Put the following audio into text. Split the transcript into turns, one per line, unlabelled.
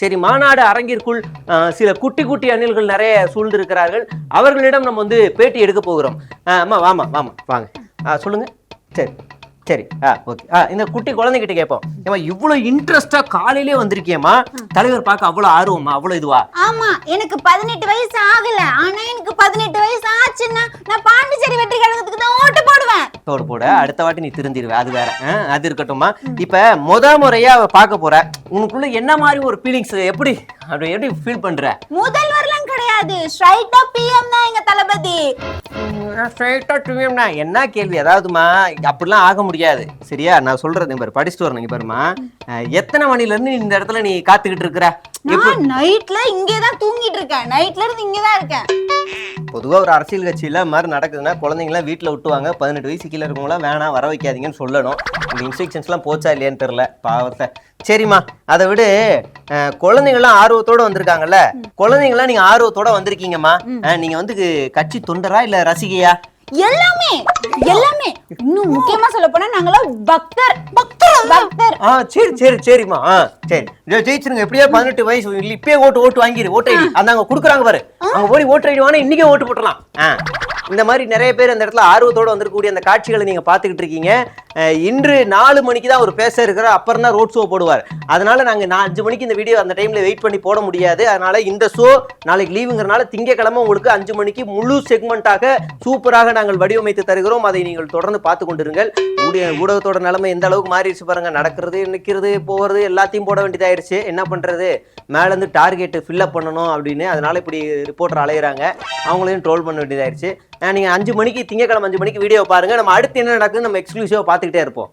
சரி மாநாடு அரங்கிற்குள் சில குட்டி குட்டி அணில்கள் நிறைய சூழ்ந்திருக்கிறார்கள். அவர்களிடம் நம்ம வந்து பேட்டி எடுக்க போகிறோம். அஹ், வாமா வாமா வாங்க. ஆ, சொல்லுங்க. சரி சரி. ஆ ஓகே. ஆ இந்த குட்டி குழந்தைகிட்ட கேட்போம். ஏமா இவ்வளோ இன்ட்ரெஸ்டா காலையிலே வந்திருக்கியம்மா? தலைவர் பார்க்க அவ்வளோ ஆர்வமா அவ்வளோ இதுவா?
ஆமா எனக்கு பதினெட்டு வயசு ஆகல. ஆனா எனக்கு பதினெட்டு வயசு ஆச்சுன்னா நான் பாண்டிச்சேரி வெற்றி கழகத்துக்கு தான் ஓட்டு போடுவேன்
போடு அடுத்த வாட்டி நீ திருந்திருவ. அது வேற. அது இருக்கட்டும்மா. இப்ப முத முறையா பார்க்க போற. உனக்குள்ள என்ன மாதிரி ஒரு ஃபீலிங்ஸ் எப்படி? அப்படி எப்படி ஃபீல் பண்ற?
முதல்வர்லாம் கிடையாது. ஸ்ட்ரைட்டா பிஎம் தான் எங்க தளபதி.
ஸ்ட்ரைட்டா டுவியம்னா என்ன கேள்வி? அதாவதுமா அப்படிலாம் ஆக முடியாது. சரியா? நான் சொல்றது பாரு படிச்சுட்டு வரணும் பாருமா எத்தனை மணில இருந்து இந்த இடத்துல நீ காத்துக்கிட்டு இருக்கிற?
நான் நைட்ல இங்கே தான் தூங்கிட்டு இருக்கேன். நைட்ல இருந்து இங்கே தான் இருக்கேன்.
பொதுவாக ஒரு அரசியல் கட்சியில் மாதிரி நடக்குதுன்னா குழந்தைங்களாம் வீட்டில் விட்டுவாங்க பதினெட்டு வயசு கீழே இருக்கவங்களாம் வேணாம் வர வைக்காதீங்கன்னு சொல்லணும். இந்த இன்ஸ்ட்ரக்ஷன்ஸ்லாம் போச்சா இல்லையான்னு தெரில பாவத்தை. சரிம்மா அதை விடு. குழந்தைங்களாம் ஆர்வத்தோட வந்திருக்காங்கல்ல. குழந்தைங்களாம் நீங்க ஆர்வத்தோட வந்திருக்கீங்கம்மா. நீங்கள் நீங்க வந்து கட்சி தொண்டரா இல்ல ரசிகையா?
எல்லாமே எல்லாமே. இன்னும் முக்கியமா சொல்ல போனா நாங்களாம் பக்தர் பக்தர் பக்தர்.
ஆ சரி சரி சரிம்மா. ஆ சரி. ஜெயிச்சிருங்க. எப்படியா பதினெட்டு வயசு இல்ல இப்பயே ஓட்டு ஓட்டு வாங்கிரு ஓட்டு ஐடி. அந்த அங்க கொடுக்குறாங்க பாரு. அங்க போய் ஓட்டு ஐடி வாங்க இன்னைக்கே ஓட்டு போட்டுலாம் ஆ. இந்த மாதிரி நிறைய பேர் அந்த இடத்துல ஆர்வத்தோட வந்திருக்கக்கூடிய அந்த காட்சிகளை நீங்கள் பார்த்துக்கிட்டு இருக்கீங்க. இன்று நாலு மணிக்கு தான் ஒரு பேச இருக்கிறார் அப்புறம் தான் ரோட் ஷோ போடுவார். அதனால் நாங்கள் நான் அஞ்சு மணிக்கு இந்த வீடியோ அந்த டைமில் வெயிட் பண்ணி போட முடியாது. அதனால் இந்த ஷோ நாளைக்கு லீவுங்கிறனால திங்கக்கிழமை உங்களுக்கு அஞ்சு மணிக்கு முழு செக்மெண்ட்டாக சூப்பராக நாங்கள் வடிவமைத்து தருகிறோம். அதை நீங்கள் தொடர்ந்து பார்த்து கொண்டிருங்கள். ஊடிய ஊடகத்தோட நிலைமை எந்த அளவுக்கு மாறிடுச்சு பாருங்க. நடக்கிறது நிற்கிறது போகிறது எல்லாத்தையும் போட வேண்டியதாயிருச்சு. என்ன பண்ணுறது மேலேருந்து டார்கெட்டு ஃபில்லப் ஃபில்அப் பண்ணணும் அப்படின்னு. அதனால் இப்படி ரிப்போர்ட்டர் அலையிறாங்க. அவங்களையும் ட்ரோல் பண்ண வேண்டியதாயிருச்சு. நீங்கள் அஞ்சு மணிக்கு திங்கக்கிழமை அஞ்சு மணிக்கு வீடியோ பாருங்க. நம்ம அடுத்து என்ன நடக்குதுன்னு நம்ம எக்ஸ்க்ளூசிவாக பார்த்துக்கிட்டே இருப்போம்.